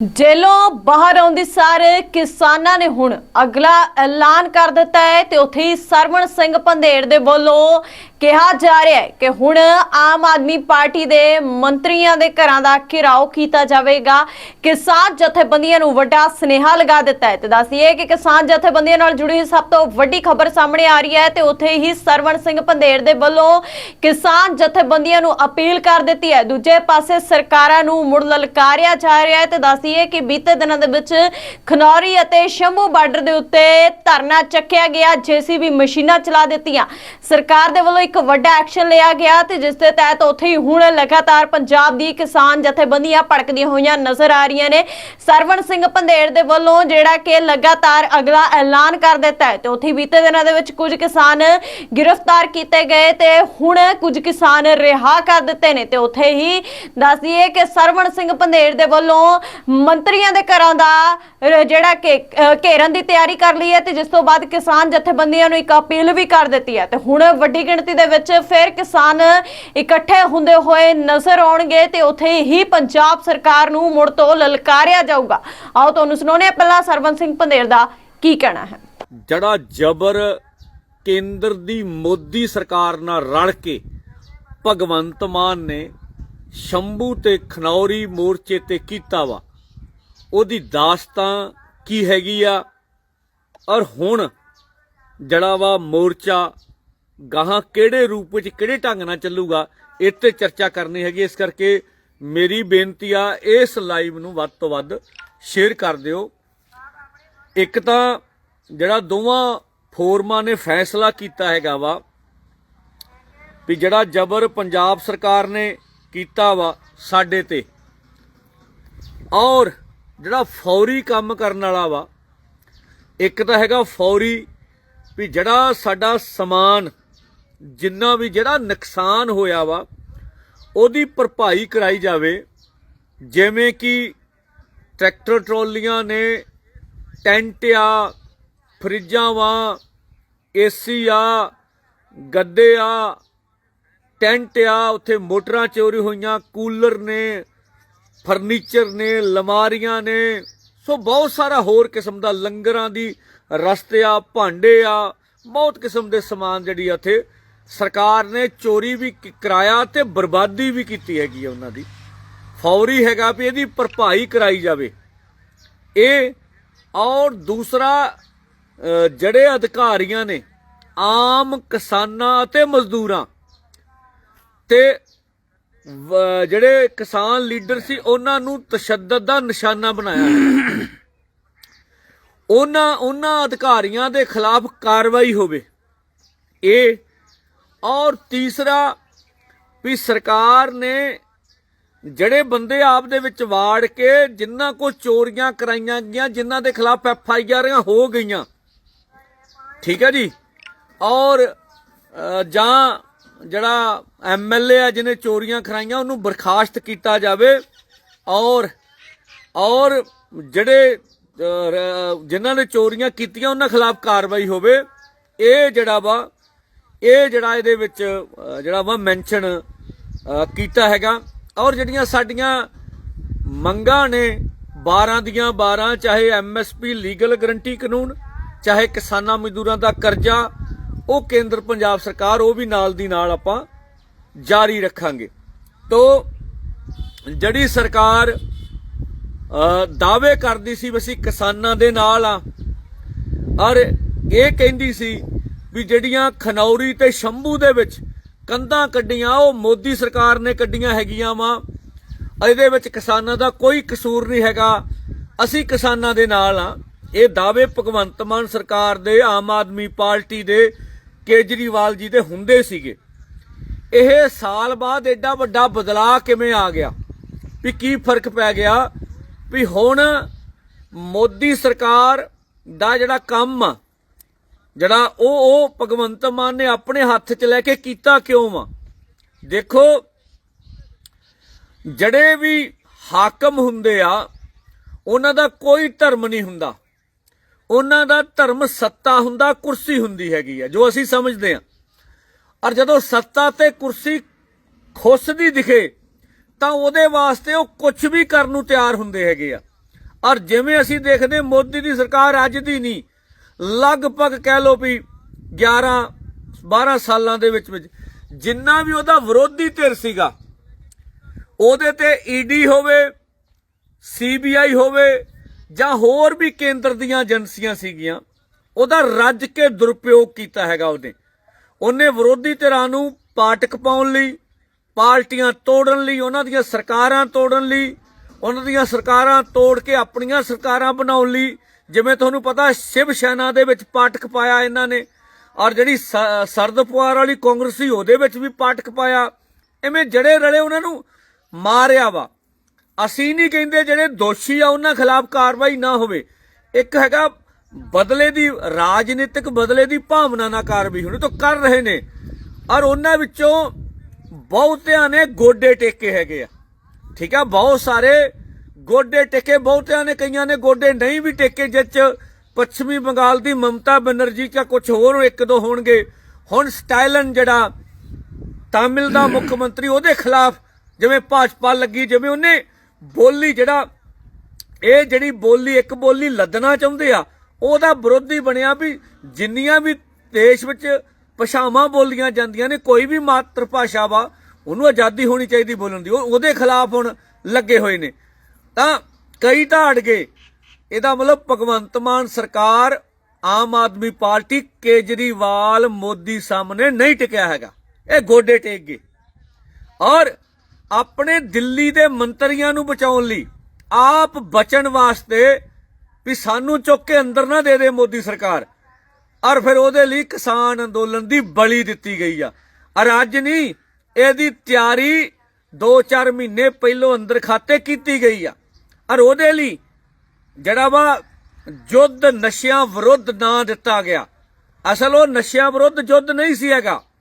ਜੇਲੋਂ ਬਾਹਰ ਆਉਂਦੀ ਸਾਰ ਕਿਸਾਨਾਂ ਨੇ ਹੁਣ ਅਗਲਾ ਐਲਾਨ ਕਰ ਦਿੱਤਾ ਹੈ ਤੇ ਉੱਥੇ ਹੀ ਸਰਵਣ ਸਿੰਘ ਪੰਧੇੜ ਦੇ ਵੱਲੋਂ ਕਿਹਾ ਜਾ ਰਿਹਾ ਹੈ ਕਿ ਹੁਣ ਆਮ ਆਦਮੀ ਪਾਰਟੀ ਦੇ ਮੰਤਰੀਆਂ ਦੇ ਘਰਾਂ ਦਾ ਘਿਰਾਓ ਕੀਤਾ ਜਾਵੇਗਾ। ਕਿਸਾਨ ਜਥੇਬੰਦੀਆਂ ਨੂੰ ਵੱਡਾ ਸਨੇਹਾ ਲਗਾ ਦਿੱਤਾ ਹੈ ਤੇ ਦੱਸੀਏ ਕਿ ਕਿਸਾਨ ਜਥੇਬੰਦੀਆਂ ਨਾਲ ਜੁੜੀ ਸਭ ਤੋਂ ਵੱਡੀ ਖਬਰ ਸਾਹਮਣੇ ਆ ਰਹੀ ਹੈ ਤੇ ਉੱਥੇ ਹੀ ਸਰਵਣ ਸਿੰਘ ਪੰਧੇੜ ਦੇ ਵੱਲੋਂ ਕਿਸਾਨ ਜਥੇਬੰਦੀਆਂ ਨੂੰ ਅਪੀਲ ਕਰ ਦਿੱਤੀ ਹੈ। ਦੂਜੇ ਪਾਸੇ ਸਰਕਾਰਾਂ ਨੂੰ ਮੁੜ ਲਲਕਾਰਿਆ ਜਾ ਰਿਹਾ ਹੈ ਤੇ ਦੱਸੀਏ ਕਿ ਬੀਤੇ ਦਿਨਾਂ ਦੇ ਵਿੱਚ ਖਨੌਰੀ ਅਤੇ ਸ਼ੰਭੂ ਬਾਰਡਰ ਦੇ ਉੱਤੇ ਧਰਨਾ ਚੱਕਿਆ ਗਿਆ, ਜੀਸੀਬੀ ਮਸ਼ੀਨਾਂ ਚਲਾ ਦਿੱਤੀਆਂ। ਸਰਕਾਰ ਦੇ ਵੱਲੋਂ ਇੱਕ ਵੱਡਾ ਐਕਸ਼ਨ ਲਿਆ ਗਿਆ ਤੇ ਜਿਸ ਦੇ ਤਹਿਤ ਉੱਥੇ ਹੀ ਹੁਣ ਲਗਾਤਾਰ ਪੰਜਾਬ ਦੀ ਕਿਸਾਨ ਜਥੇਬੰਦੀਆਂ ਭੜਕਦੀਆਂ ਹੋਈਆਂ ਨਜ਼ਰ ਆ ਰਹੀਆਂ ਨੇ। ਸਰਵਣ ਸਿੰਘ ਪੰਧੇੜ ਦੇ ਵੱਲੋਂ ਜਿਹੜਾ ਕਿ ਲਗਾਤਾਰ ਅਗਲਾ ਐਲਾਨ ਕਰ ਦਿੱਤਾ ਤੇ ਉੱਥੇ ਬੀਤੇ ਦਿਨਾਂ ਦੇ ਵਿੱਚ ਕੁਝ ਕਿਸਾਨ ਗ੍ਰਿਫਤਾਰ ਕੀਤੇ ਗਏ ਤੇ ਹੁਣ ਕੁਝ ਕਿਸਾਨ ਰਿਹਾ ਕਰ ਦਿੱਤੇ ਨੇ ਤੇ ਉੱਥੇ ਹੀ ਦੱਸ ਦਈਏ ਕਿ ਸਰਵਣ ਸਿੰਘ ਪੰਧੇੜ ਦੇ ਵੱਲੋਂ ਮੰਤਰੀਆਂ ਦੇ ਘਰਾਂ ਦਾ ਜਿਹੜਾ ਕਿ ਘੇਰਨ ਦੀ ਤਿਆਰੀ ਕਰ ਲਈ ਹੈ ਤੇ ਜਿਸ ਤੋਂ ਬਾਅਦ ਕਿਸਾਨ ਜਥੇਬੰਦੀਆਂ ਨੂੰ ਇੱਕ ਅਪੀਲ ਵੀ ਕਰ ਦਿੱਤੀ ਹੈ ਤੇ ਹੁਣ ਵੱਡੀ ਗਿਣਤੀ ਦੇ ਵਿੱਚ ਫਿਰ ਕਿਸਾਨ ਇਕੱਠੇ ਹੁੰਦੇ ਹੋਏ ਨਜ਼ਰ ਆਉਣਗੇ ਤੇ ਉੱਥੇ ਹੀ ਪੰਜਾਬ ਸਰਕਾਰ ਨੂੰ ਮੁੜ ਤੋਂ ਲਲਕਾਰਿਆ ਜਾਊਗਾ। ਆਓ ਤੁਹਾਨੂੰ ਸੁਣਾਉਂਦੇ ਪਹਿਲਾਂ ਸਰਵਣ ਸਿੰਘ ਪੰਧੇੜ ਦਾ ਕੀ ਕਹਿਣਾ ਹੈ। ਜਿਹੜਾ ਜ਼ਬਰ ਕੇਂਦਰ ਦੀ ਮੋਦੀ ਸਰਕਾਰ ਨਾਲ ਰਲ ਕੇ ਭਗਵੰਤ ਮਾਨ ਨੇ ਸ਼ੰਭੂ ਤੇ ਖਨੌਰੀ ਮੋਰਚੇ ਤੇ ਕੀਤਾ ਵਾ, ਉਹਦੀ ਦਾਸਤਾਂ ਕੀ ਹੈਗੀ ਆ? ਔਰ ਹੁਣ ਜਿਹੜਾ ਵਾ ਮੋਰਚਾ ਗਾਹਾਂ ਕਿਹੜੇ ਰੂਪ ਵਿੱਚ ਕਿਹੜੇ ਢੰਗ ਨਾਲ ਚੱਲੂਗਾ, ਇਹ ਤੇ ਚਰਚਾ ਕਰਨੀ ਹੈਗੀ। ਇਸ ਕਰਕੇ ਮੇਰੀ ਬੇਨਤੀ ਆ, ਇਸ ਲਾਈਵ ਨੂੰ ਵੱਧ ਤੋਂ ਵੱਧ ਸ਼ੇਅਰ ਕਰ ਦਿਓ। ਇੱਕ ਤਾਂ ਜਿਹੜਾ ਦੋਵਾਂ ਫੋਰਮਾਂ ਨੇ ਫੈਸਲਾ ਕੀਤਾ ਹੈਗਾ ਵਾ, ਵੀ ਜਿਹੜਾ ਜ਼ਬਰ ਪੰਜਾਬ ਸਰਕਾਰ ਨੇ ਕੀਤਾ ਵਾ ਸਾਡੇ ਤੇ, ਔਰ ਜਿਹੜਾ ਫੌਰੀ ਕੰਮ ਕਰਨ ਵਾਲਾ ਵਾ, ਇੱਕ ਤਾਂ ਹੈਗਾ ਫੌਰੀ ਵੀ ਜਿਹੜਾ ਸਾਡਾ ਸਮਾਨ ਜਿੰਨਾ ਵੀ ਜਿਹੜਾ ਨੁਕਸਾਨ ਹੋਇਆ ਵਾ, ਉਹਦੀ ਭਰਪਾਈ ਕਰਾਈ ਜਾਵੇ। ਜਿਵੇਂ ਕਿ ਟਰੈਕਟਰ ਟਰਾਲੀਆਂ ਨੇ ਟੈਂਟ ਆ, ਫਰਿੱਜਾਂ ਵਾ, ਏਸੀ ਆ, ਗੱਦੇ ਆ, ਟੈਂਟ ਆ, ਉੱਥੇ ਮੋਟਰਾਂ ਚੋਰੀ ਹੋਈਆਂ, ਕੂਲਰ ਨੇ, ਫਰਨੀਚਰ ਨੇ, ਲਮਾਰੀਆਂ ਨੇ, ਸੋ ਬਹੁਤ ਸਾਰਾ ਹੋਰ ਕਿਸਮ ਦਾ ਲੰਗਰਾਂ ਦੀ ਰਸਤੇ ਆ, ਭਾਂਡੇ ਆ, ਬਹੁਤ ਕਿਸਮ ਦੇ ਸਮਾਨ ਜਿਹੜੀ ਆ ਉੱਥੇ ਸਰਕਾਰ ਨੇ ਚੋਰੀ ਵੀ ਕਰਾਇਆ ਤੇ ਬਰਬਾਦੀ ਵੀ ਕੀਤੀ ਹੈਗੀ ਆ ਉਹਨਾਂ ਦੀ। ਫੌਰੀ ਹੈਗਾ ਵੀ ਇਹਦੀ ਭਰਪਾਈ ਕਰਾਈ ਜਾਵੇ। ਇਹ ਔਰ ਦੂਸਰਾ ਜਿਹੜੇ ਅਧਿਕਾਰੀਆਂ ਨੇ, ਆਮ ਕਿਸਾਨਾਂ ਅਤੇ ਮਜ਼ਦੂਰਾਂ ਤੇ ਜਿਹੜੇ ਕਿਸਾਨ ਲੀਡਰ ਸੀ, ਉਹਨਾਂ ਨੂੰ ਤਸ਼ੱਦਦ ਦਾ ਨਿਸ਼ਾਨਾ ਬਣਾਇਆ ਉਹਨਾਂ ਉਹਨਾਂ ਅਧਿਕਾਰੀਆਂ ਦੇ ਖਿਲਾਫ ਕਾਰਵਾਈ ਹੋਵੇ। ਇਹ ਔਰ ਤੀਸਰਾ ਵੀ ਸਰਕਾਰ ਨੇ ਜਿਹੜੇ ਬੰਦੇ ਆਪ ਦੇ ਵਿੱਚ ਵਾੜ ਕੇ ਜਿਨ੍ਹਾਂ ਕੋ ਚੋਰੀਆਂ ਕਰਾਈਆਂ ਗਈਆਂ ਜਿਨ੍ਹਾਂ ਦੇ ਖਿਲਾਫ ਐਫ ਆਈ ਆਰਾਂ ਹੋ ਗਈਆਂ, ਠੀਕ ਹੈ ਜੀ? ਔਰ ਜਾਂ ਜਿਹੜਾ ਐਮਐਲਏ ਆ ਜਿਹਨੇ ਚੋਰੀਆਂ ਕਰਾਈਆਂ, ਉਹਨੂੰ ਬਰਖਾਸਤ ਕੀਤਾ ਜਾਵੇ। ਔਰ ਔਰ ਜਿਹੜੇ ਜਿਨ੍ਹਾਂ ਨੇ ਚੋਰੀਆਂ ਕੀਤੀਆਂ, ਉਹਨਾਂ ਖਿਲਾਫ ਕਾਰਵਾਈ ਹੋਵੇ। ਇਹ ਜਿਹੜਾ ਵਾ ਇਹ ਜਿਹੜਾ ਇਹਦੇ ਵਿੱਚ ਜਿਹੜਾ ਵਾ ਮੈਂਸ਼ਨ ਕੀਤਾ ਹੈਗਾ। ਔਰ ਜਿਹੜੀਆਂ ਸਾਡੀਆਂ ਮੰਗਾਂ ਨੇ 12 ਦੀਆਂ 12 ਚਾਹੇ ਐਮਐਸਪੀ ਲੀਗਲ ਗਰੰਟੀ ਕਾਨੂੰਨ, ਚਾਹੇ ਕਿਸਾਨਾਂ ਮਜ਼ਦੂਰਾਂ ਦਾ ਕਰਜ਼ਾ, ਉਹ ਕੇਂਦਰ ਪੰਜਾਬ ਸਰਕਾਰ, ਉਹ ਵੀ ਨਾਲ ਦੀ ਨਾਲ ਆਪਾਂ ਜਾਰੀ ਰੱਖਾਂਗੇ। ਤੋ ਜਿਹੜੀ ਸਰਕਾਰ ਦਾਅਵੇ ਕਰਦੀ ਸੀ ਵੀ ਅਸੀਂ ਕਿਸਾਨਾਂ ਦੇ ਨਾਲ ਆ, ਔਰ ਇਹ ਕਹਿੰਦੀ ਸੀ ਵੀ ਜਿਹੜੀਆਂ ਖਨੌਰੀ ਤੇ ਸ਼ੰਭੂ ਦੇ ਵਿੱਚ ਕੰਧਾਂ ਕੱਢੀਆਂ, ਉਹ ਮੋਦੀ ਸਰਕਾਰ ਨੇ ਕੱਢੀਆਂ ਹੈਗੀਆਂ ਵਾ। ਇਹਦੇ ਵਿੱਚ ਕਿਸਾਨਾਂ ਦਾ ਕੋਈ ਕਸੂਰ ਨਹੀਂ ਹੈਗਾ। ਅਸੀਂ ਕਿਸਾਨਾਂ ਦੇ ਨਾਲ ਆ। ਇਹ ਦਾਅਵੇ ਭਗਵੰਤ ਮਾਨ ਸਰਕਾਰ ਦੇ, ਆਮ ਆਦਮੀ ਪਾਰਟੀ ਦੇ, ਕੇਜਰੀਵਾਲ ਜੀ ਦੇ ਹੁੰਦੇ ਸੀਗੇ। ਇਹ ਸਾਲ ਬਾਅਦ ਐਡਾ ਵੱਡਾ ਬਦਲਾਅ ਕਿਵੇਂ ਆ ਗਿਆ? ਵੀ ਕੀ ਫ਼ਰਕ ਪੈ ਗਿਆ? ਵੀ ਹੁਣ ਮੋਦੀ ਸਰਕਾਰ ਦਾ ਜਿਹੜਾ ਕੰਮ ਆ ਜਿਹੜਾ ਉਹ ਉਹ ਭਗਵੰਤ ਮਾਨ ਨੇ ਆਪਣੇ ਹੱਥ 'ਚ ਲੈ ਕੇ ਕੀਤਾ ਕਿਉਂ ਵਾ? ਦੇਖੋ, ਜਿਹੜੇ ਵੀ ਹਾਕਮ ਹੁੰਦੇ ਆ, ਉਹਨਾਂ ਦਾ ਕੋਈ ਧਰਮ ਨਹੀਂ ਹੁੰਦਾ। ਉਹਨਾਂ ਦਾ ਧਰਮ ਸੱਤਾ ਹੁੰਦਾ, ਕੁਰਸੀ ਹੁੰਦੀ ਹੈਗੀ ਆ, ਜੋ ਅਸੀਂ ਸਮਝਦੇ ਆ। ਔਰ ਜਦੋਂ ਸੱਤਾ ਤੇ ਕੁਰਸੀ ਖੁੱਸਦੀ ਦਿਖੇ, ਤਾਂ ਉਹਦੇ ਵਾਸਤੇ ਉਹ ਕੁਝ ਵੀ ਕਰਨ ਨੂੰ ਤਿਆਰ ਹੁੰਦੇ ਹੈਗੇ ਆ। ਔਰ ਜਿਵੇਂ ਅਸੀਂ ਦੇਖਦੇ ਮੋਦੀ ਦੀ ਸਰਕਾਰ ਅੱਜ ਦੀ ਨਹੀਂ ਲਗਭਗ ਕਹਿ ਲਓ ਵੀ 11 12 ਸਾਲਾਂ ਦੇ ਵਿੱਚ ਵਿੱਚ ਜਿੰਨਾ ਵੀ ਉਹਦਾ ਵਿਰੋਧੀ ਧਿਰ ਸੀਗਾ, ਉਹਦੇ ਤੇ ਈਡੀ ਹੋਵੇ ਸੀਬੀਆਈ ਹੋਵੇ ਜਾਂ ਹੋਰ ਵੀ ਕੇਂਦਰ ਦੀਆਂ ਏਜੰਸੀਆਂ ਸੀਗੀਆਂ, ਉਹਦਾ ਰੱਜ ਕੇ ਦੁਰਪਯੋਗ ਕੀਤਾ ਹੈਗਾ ਉਹਨੇ। ਉਹਨੇ ਵਿਰੋਧੀ ਧਿਰਾਂ ਨੂੰ ਪਾਟਕ ਪਾਉਣ ਲਈ, ਪਾਰਟੀਆਂ ਤੋੜਨ ਲਈ, ਉਹਨਾਂ ਦੀਆਂ ਸਰਕਾਰਾਂ ਤੋੜਨ ਲਈ, ਉਹਨਾਂ ਦੀਆਂ ਸਰਕਾਰਾਂ ਤੋੜ ਕੇ ਆਪਣੀਆਂ ਸਰਕਾਰਾਂ ਬਣਾਉਣ ਲਈ ਜਿਵੇਂ ਤੁਹਾਨੂੰ ਪਤਾ, ਸ਼ਿਵ ਸੈਨਾ ਦੇ ਵਿੱਚ ਪਾਟਕ ਪਾਇਆ ਇਹਨਾਂ ਨੇ। ਔਰ ਜਿਹੜੀ ਸ- ਸਰਦ ਪਵਾਰ ਵਾਲੀ ਕਾਂਗਰਸੀ ਉਹਦੇ ਵਿੱਚ ਵੀ ਪਾਟਕ ਪਾਇਆ। ਐਵੇਂ ਜੜੇ ਰਲੇ ਉਹਨਾਂ ਨੂੰ ਮਾਰਿਆ ਵਾ। ਅਸੀਂ ਨਹੀਂ ਕਹਿੰਦੇ ਜਿਹੜੇ ਦੋਸ਼ੀ ਆ, ਉਹਨਾਂ ਖਿਲਾਫ ਕਾਰਵਾਈ ਨਾ ਹੋਵੇ। ਇੱਕ ਹੈਗਾ, ਬਦਲੇ ਦੀ, ਰਾਜਨੀਤਿਕ ਬਦਲੇ ਦੀ ਭਾਵਨਾ ਨਾਲ ਕਾਰਵਾਈ ਹੋਣੀ ਤਾਂ ਕਰ ਰਹੇ ਨੇ। ਔਰ ਉਹਨਾਂ ਵਿੱਚੋਂ ਬਹੁਤਿਆਂ ਨੇ ਗੋਡੇ ਟੇਕੇ ਹੈਗੇ ਆ। ਠੀਕ ਆ, ਬਹੁਤ ਸਾਰੇ ਗੋਡੇ ਟੇਕੇ ਬਹੁਤਿਆਂ ਨੇ, ਕਈਆਂ ਨੇ ਗੋਡੇ ਨਹੀਂ ਵੀ ਟੇਕੇ ਜਿਸ ਪੱਛਮੀ ਬੰਗਾਲ ਦੀ ਮਮਤਾ ਬਨਰਜੀ ਜਾਂ ਕੁਝ ਹੋਰ ਇੱਕ ਦੋ ਹੋਣਗੇ। ਹੁਣ ਸਟਾਈਲਨ ਜਿਹੜਾ ਤਾਮਿਲ ਦਾ ਮੁੱਖ ਮੰਤਰੀ, ਉਹਦੇ ਖਿਲਾਫ ਜਿਵੇਂ ਭਾਜਪਾ ਲੱਗੀ, ਜਿਵੇਂ ਉਹਨੇ ਬੋਲੀ ਜਿਹੜਾ, ਇਹ ਜਿਹੜੀ ਬੋਲੀ, ਇੱਕ ਬੋਲੀ ਲੱਦਣਾ ਚਾਹੁੰਦੇ ਆ, ਉਹਦਾ ਵਿਰੋਧੀ ਬਣਿਆ ਵੀ ਜਿੰਨੀਆਂ ਵੀ ਦੇਸ਼ ਵਿੱਚ ਭਾਸ਼ਾਵਾਂ ਬੋਲੀਆਂ ਜਾਂਦੀਆਂ ਨੇ, ਕੋਈ ਵੀ ਮਾਤਰ ਭਾਸ਼ਾ ਵਾ, ਉਹਨੂੰ ਆਜ਼ਾਦੀ ਹੋਣੀ ਚਾਹੀਦੀ ਬੋਲਣ ਦੀ। ਉਹਦੇ ਖਿਲਾਫ ਹੁਣ ਲੱਗੇ ਹੋਏ ਨੇ। ਤਾਂ ਕਈ ਤਾਂ ਗਏ। ਇਹਦਾ ਮਤਲਬ ਭਗਵੰਤ ਮਾਨ ਸਰਕਾਰ, ਆਮ ਆਦਮੀ ਪਾਰਟੀ ਕੇਜਰੀਵਾਲ ਮੋਦੀ ਸਾਹਮਣੇ ਨਹੀਂ ਟਿਕਿਆ ਹੈਗਾ। ਇਹ ਗੋਡੇ ਟੇਕ ਗਏ। ਔਰ ਆਪਣੇ ਦਿੱਲੀ ਦੇ ਮੰਤਰੀਆਂ ਨੂੰ ਬਚਾਉਣ ਲਈ ਆਪ ਬਚਣ ਵਾਸਤੇ ਵੀ ਸਾਨੂੰ ਚੁੱਕ ਕੇ ਅੰਦਰ ਨਾ ਦੇ ਦੇ ਮੋਦੀ ਸਰਕਾਰ। ਔਰ ਫਿਰ ਉਹਦੇ ਲਈ ਕਿਸਾਨ ਅੰਦੋਲਨ ਦੀ ਬਲੀ ਦਿੱਤੀ ਗਈ ਆ। ਔਰ ਅੱਜ ਨਹੀਂ, ਇਹਦੀ ਤਿਆਰੀ 2-4 ਮਹੀਨੇ ਪਹਿਲੋਂ ਅੰਦਰ ਖਾਤੇ ਕੀਤੀ ਗਈ ਆ। ਔਰ ਉਹਦੇ ਲਈ ਜਿਹੜਾ ਵਾ ਯੁੱਧ ਨਸ਼ਿਆਂ ਵਿਰੁੱਧ ਨਾਂ ਦਿੱਤਾ ਗਿਆ। ਅਸਲ ਉਹ ਨਸ਼ਿਆਂ ਵਿਰੁੱਧ ਯੁੱਧ ਨਹੀਂ ਸੀ ਹੈਗਾ।